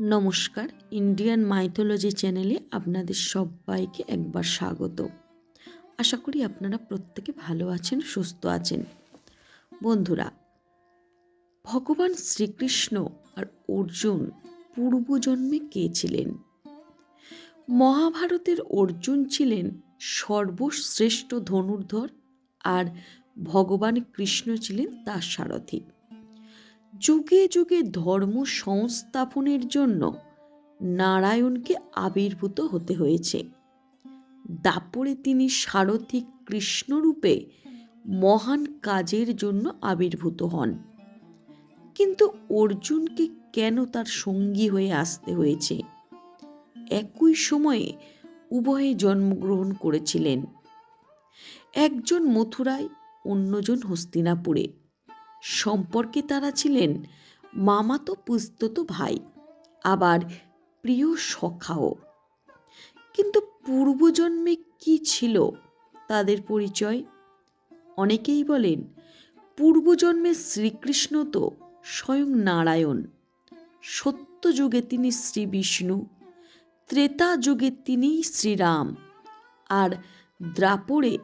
নমস্কার Indian mythology চ্যানেলে আপনাদের সবাইকে একবার স্বাগত। আশা করি আপনারা প্রত্যেকে ভালো আছেন, সুস্থ আছেন। বন্ধুরা, ভগবান শ্রীকৃষ্ণ আর অর্জুন পূর্বজন্মে কে ছিলেন? মহাভারতের অর্জুন ছিলেন সর্বশ্রেষ্ঠ ধনুর্ধর আর ভগবান কৃষ্ণ ছিলেন তার সারথী। যুগে যুগে ধর্ম সংস্থাপনের জন্য নারায়ণকে আবির্ভূত হতে হয়েছে। দাপরে তিনি সারথী কৃষ্ণরূপে মহান কাজের জন্য আবির্ভূত হন। কিন্তু অর্জুনকে কেন তার সঙ্গী হয়ে আসতে হয়েছে? একই সময়ে উভয়ে জন্মগ্রহণ করেছিলেন। একজন মথুরায়, অন্যজন হস্তিনাপুরে। সম্পর্কে তারা ছিলেন মামা মামাতো পুস্তত ভাই, আবার প্রিয় সখাও। কিন্তু পূর্বজন্মে কি ছিল তাদের পরিচয়? অনেকেই বলেন, পূর্বজন্মে শ্রীকৃষ্ণ তো স্বয়ং নারায়ণ। সত্য যুগে তিনি শ্রী বিষ্ণু, ত্রেতা যুগে তিনি শ্রীরাম, আর দ্রাপড়ে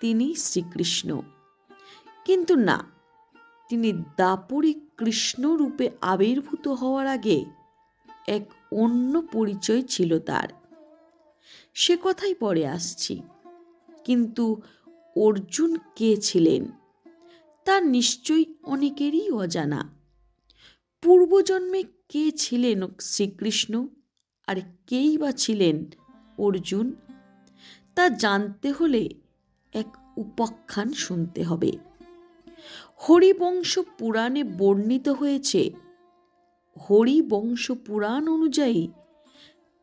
তিনি শ্রীকৃষ্ণ। কিন্তু না তিনি দাপরে কৃষ্ণ রূপে আবির্ভূত হওয়ার আগে এক অন্য পরিচয় ছিল তার। সে কথাই পরে আসছি। কিন্তু অর্জুন কে ছিলেন, তা নিশ্চয়ই অনেকেরই অজানা। পূর্বজন্মে কে ছিলেন শ্রীকৃষ্ণ, আর কেই বা ছিলেন অর্জুন, তা জানতে হলে এক উপাখ্যান শুনতে হবে। হরিবংশ পুরাণে বর্ণিত হয়েছে, হরিবংশ পুরাণ অনুযায়ী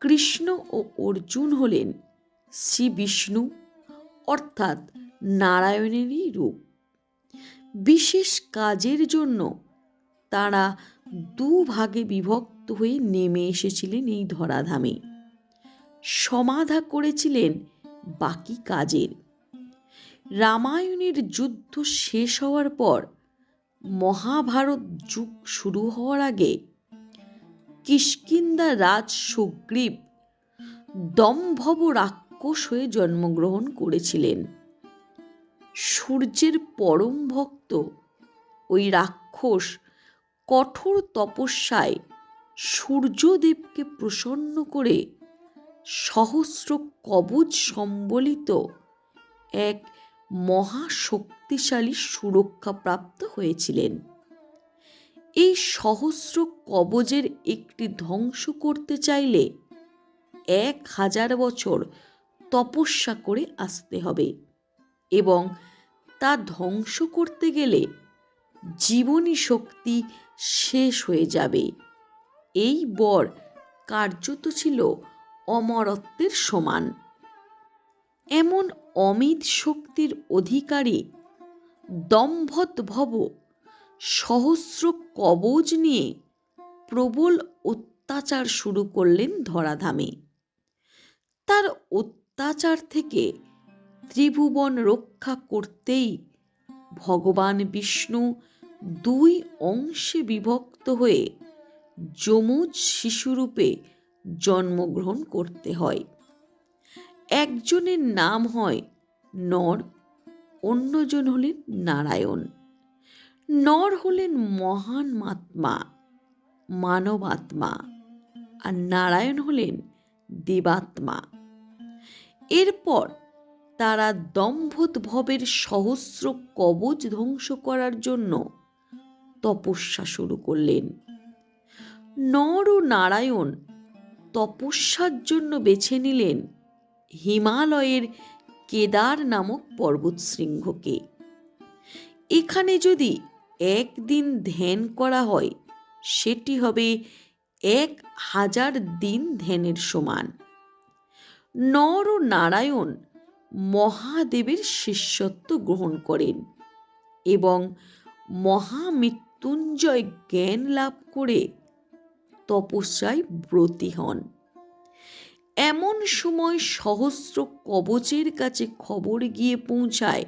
কৃষ্ণ ও অর্জুন হলেন শ্রী বিষ্ণু অর্থাৎ নারায়ণেরই রূপ। বিশেষ কাজের জন্য তারা দুভাগে বিভক্ত হয়ে নেমে এসেছিলেন এই ধরাধামে। সমাধা করেছিলেন বাকি কাজের। রামায়ণের যুদ্ধ শেষ হওয়ার পর মহাভারত যুগ শুরু হওয়ার আগে কিষ্কিন্দা রাজ সুগ্রীব দম্ভব রাক্ষস হয়ে জন্মগ্রহণ করেছিলেন। সূর্যের পরম ভক্ত ওই রাক্ষস কঠোর তপস্যায় সূর্যদেবকে প্রসন্ন করে সহস্র কবচ সম্বলিত এক মহাশক্তিশালী সুরক্ষাপ্রাপ্ত হয়েছিলেন। এই সহস্র কবজের একটি ধ্বংস করতে চাইলে এক হাজার বছর তপস্যা করে আসতে হবে এবং তা ধ্বংস করতে গেলে জীবনী শক্তি শেষ হয়ে যাবে। এই বর কার্যত ছিল অমরত্বের সমান। এমন অমিত শক্তির অধিকারী দম্ভৎভব সহস্র কবজ নিয়ে প্রবল অত্যাচার শুরু করলেন ধরাধামে। তার অত্যাচার থেকে ত্রিভুবন রক্ষা করতেই ভগবান বিষ্ণু দুই অংশে বিভক্ত হয়ে যমুজ শিশুরূপে জন্মগ্রহণ করতে হয়। একজনের নাম হয় নর, অন্যজন হলেন নারায়ণ। নর হলেন মহান মাত্মা মানবাত্মা আর নারায়ণ হলেন দেবাত্মা। এরপর তারা দম্ভোদ্ভবের সহস্র কবচ ধ্বংস করার জন্য তপস্যা শুরু করলেন। নর ও নারায়ণ তপস্যার জন্য বেছে নিলেন হিমালয়ের কেদার নামক পর্বতশৃঙ্গকে। এখানে যদি একদিন ধ্যান করা হয়, সেটি হবে এক হাজার দিন ধ্যানের সমান। নর নারায়ণ মহাদেবের শিষ্যত্ব গ্রহণ করেন এবং মহামৃত্যুঞ্জয় জ্ঞান লাভ করে তপস্যায় ব্রতী হন। এমন সময় সহস্র কবচের কাছে খবর গিয়ে পৌঁছায়।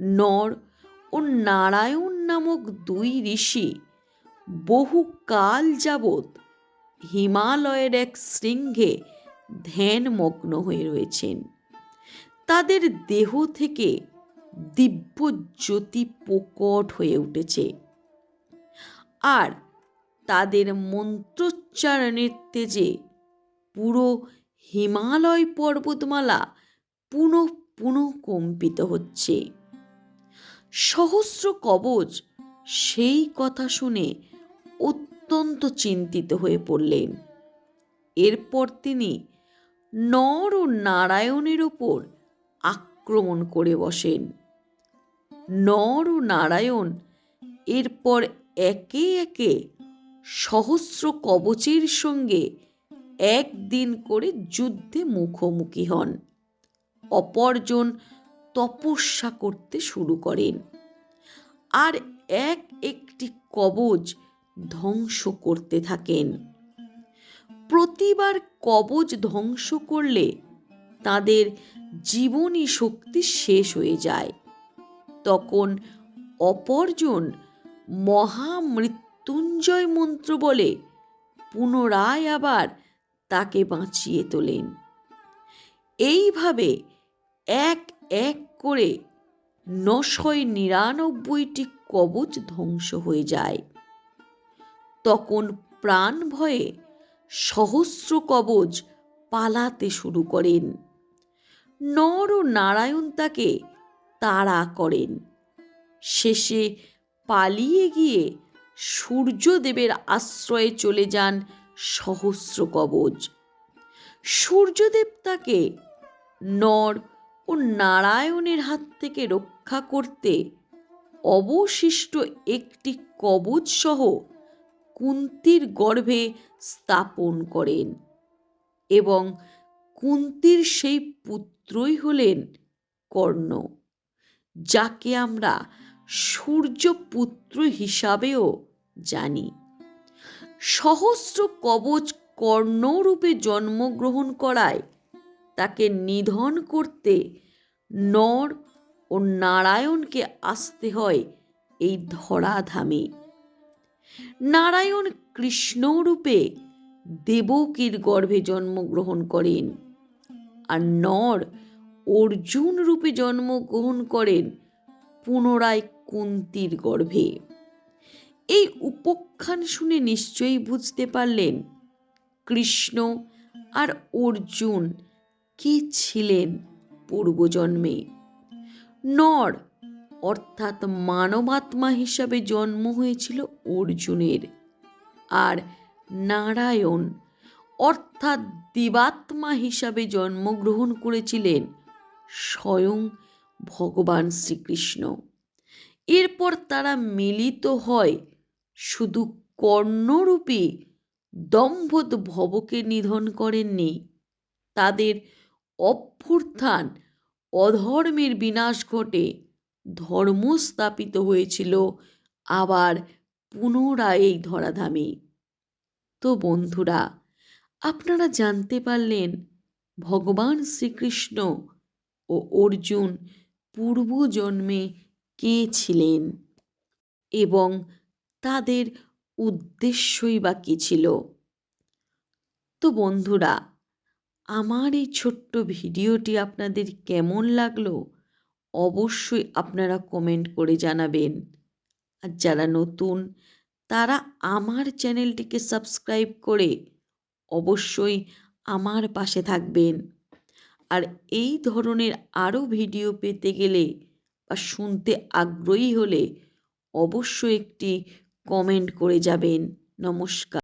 নর ও নারায়ণ নামক দুই ঋষি বহু কাল যাবৎ হিমালয়ের এক শৃঙ্গে ধ্যানমগ্ন হয়ে রয়েছেন। তাদের দেহ থেকে দিব্য জ্যোতি প্রকট হয়ে উঠেছে। আর তাদের মন্ত্রোচ্চারণের তেজে পুরো হিমালয় পর্বতমালা পুনঃ পুনঃ কম্পিত হচ্ছে। সহস্র কবচ সেই কথা শুনে অত্যন্ত চিন্তিত হয়ে পড়লেন। এরপর তিনি নর ও নারায়ণের ওপর আক্রমণ করে বসেন। নর ও নারায়ণ এরপর একে একে সহস্র কবচের সঙ্গে একদিন করে যুদ্ধে মুখোমুখি হন। অপরজন তপস্যা করতে শুরু করেন। আর এক একটি কবচ ধ্বংস করতে থাকেন। প্রতিবার কবচ ধ্বংস করলে তাদের জীবনী শক্তি শেষ হয়ে যায়। তখন অপরজন মহামৃত্যুঞ্জয় মন্ত্র বলে, পুনরায় আবার তাকে বাঁচিয়ে তোলেন। এইভাবে এক এক করে নশয় নিরানব্বইটি কবচ ধ্বংস হয়ে যায়। তখন প্রাণ ভয়ে সহস্র কবচ পালাতে শুরু করেন। নর ও নারায়ণ তাকে তাড়া করেন। শেষে পালিয়ে গিয়ে সূর্যদেবের আশ্রয়ে চলে যান সহস্র কবচ সূর্যদেব তাকে নর ও নারায়ণের হাত থেকে রক্ষা করতে অবশিষ্ট একটি কবচ সহ কুন্তির গর্ভে স্থাপন করেন এবং কুন্তির সেই পুত্রই হলেন কর্ণ, যাকে আমরা সূর্যপুত্র হিসাবেও জানি। সহস্র কবচ কর্ণরূপে জন্মগ্রহণ করায় তাকে নিধন করতে নর ও নারায়ণকে আসতে হয় এই ধরাধামে। নারায়ণ কৃষ্ণরূপে দেবকীর গর্ভে জন্মগ্রহণ করেন আর নর অর্জুন রূপে জন্মগ্রহণ করেন পুনরায় কুন্তির গর্ভে। এই উপখ্যান শুনে নিশ্চয়ই বুঝতে পারলেন কৃষ্ণ আর অর্জুন কে ছিলেন পূর্বজন্মে। নর, অর্থাৎ মানবাত্মা হিসাবে জন্ম হয়েছিল অর্জুনের। আর নারায়ণ, অর্থাৎ দিবাত্মা হিসাবে জন্মগ্রহণ করেছিলেন স্বয়ং ভগবান শ্রীকৃষ্ণ। এরপর তারা মিলিত হয় শুধু কর্ণরূপী দম্ভদ ভবকে নিধন করেননি। তাদের অভ্যুত্থান অধর্মের বিনাশ ঘটে ধর্ম স্থাপিত হয়েছিল আবার পুনরায় এই ধরাধামে। তো বন্ধুরা, আপনারা জানতে পারলেন ভগবান শ্রীকৃষ্ণ ও অর্জুন পূর্বজন্মে কে ছিলেন এবং তাদের উদ্দেশ্যই বা কী ছিল? তো বন্ধুরা, আমার এই ছোট্ট ভিডিওটি আপনাদের কেমন লাগল অবশ্যই আপনারা কমেন্ট করে জানাবেন। আর যারা নতুন, তারা আমার চ্যানেলটিকে সাবস্ক্রাইব করে অবশ্যই আমার পাশে থাকবেন। আর এই ধরনের আরও ভিডিও পেতে গেলে বা শুনতে আগ্রহী হলে অবশ্যই একটি কমেন্ট করে যাবেন। নমস্কার।